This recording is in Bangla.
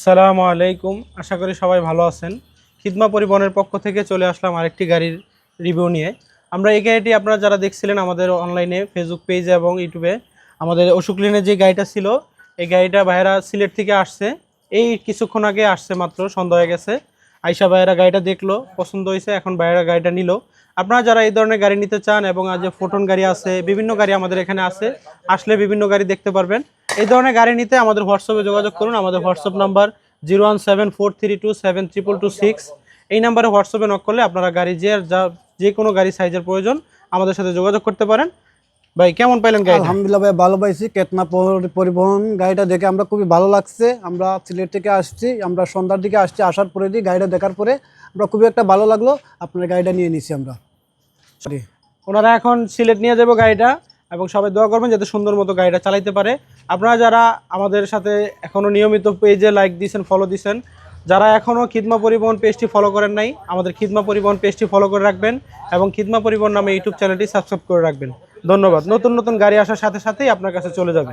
সালামু আলাইকুম। আশা করি সবাই ভালো আছেন। খিদমা পরিবহনের পক্ষ থেকে চলে আসলাম আরেকটি গাড়ির রিভিউ নিয়ে। আমরা এই গাড়িটি আপনারা যারা দেখছিলেন আমাদের অনলাইনে ফেসবুক পেজে এবং ইউটিউবে, আমাদের অশোক লেনের যে গাড়িটা ছিল, এই গাড়িটা ভাইয়েরা সিলেট থেকে আসছে। এই কিছুক্ষণ আগে আসছে মাত্র, সন্ধ্যা হয়ে গেছে। আইসা ভাইয়েরা গাড়িটা দেখল, পছন্দ হয়েছে, এখন ভাইয়েরা গাড়িটা নিল। আপনারা যারা এই ধরনের গাড়ি নিতে চান এবং আজ ফোটন গাড়ি আছে, বিভিন্ন গাড়ি আমাদের এখানে আছে, আসলে বিভিন্ন গাড়ি দেখতে পারবেন। এই ধরনের গাড়ি নিতে আমাদের হোয়াটসঅ্যাপে যোগাযোগ করুন। আমাদের WhatsApp number zero one seven four three two seven triple two six এই নাম্বারে হোয়াটসঅ্যাপে নক করলে আপনারা গাড়ি যে যা যে কোনো গাড়ি সাইজের প্রয়োজন আমাদের সাথে যোগাযোগ করতে পারেন। ভাই কেমন পাইলেন গাড়ি আলহামদুলিল্লাহ ভাই ভালো পাইছি। কেতনা পরিবহন গাড়িটা দেখে আমরা খুবই ভালো লাগছে। আমরা সিলেট থেকে আসছি আমরা সন্ধ্যার দিকে আসছি আসার পরে দিয়ে গাড়িটা দেখার পরে আমরা খুবই একটা ভালো লাগল। আপনার গাড়িটা নিয়ে নিছি আমরা। সরি ওনারা এখন সিলেট নিয়ে যাব গাড়িটা এবং সবাই দোয়া করবেন যাতে সুন্দর মতো গাড়িটা চালাইতে পারে। আপনারা যারা আমাদের সাথে এখনও নিয়মিত পেজে লাইক দিয়েছেন ফলো দিয়েছেন যারা এখনও খিদমা পরিবহন পেজটি ফলো করেন নাই, আমাদের খিদমা পরিবহন পেজটি ফলো করে রাখবেন এবং খিদমা পরিবহন নামে ইউটিউব চ্যানেলটি সাবস্ক্রাইব করে রাখবেন। ধন্যবাদ। নতুন নতুন গাড়ি আসার সাথে সাথেই আপনার কাছে চলে যাবে।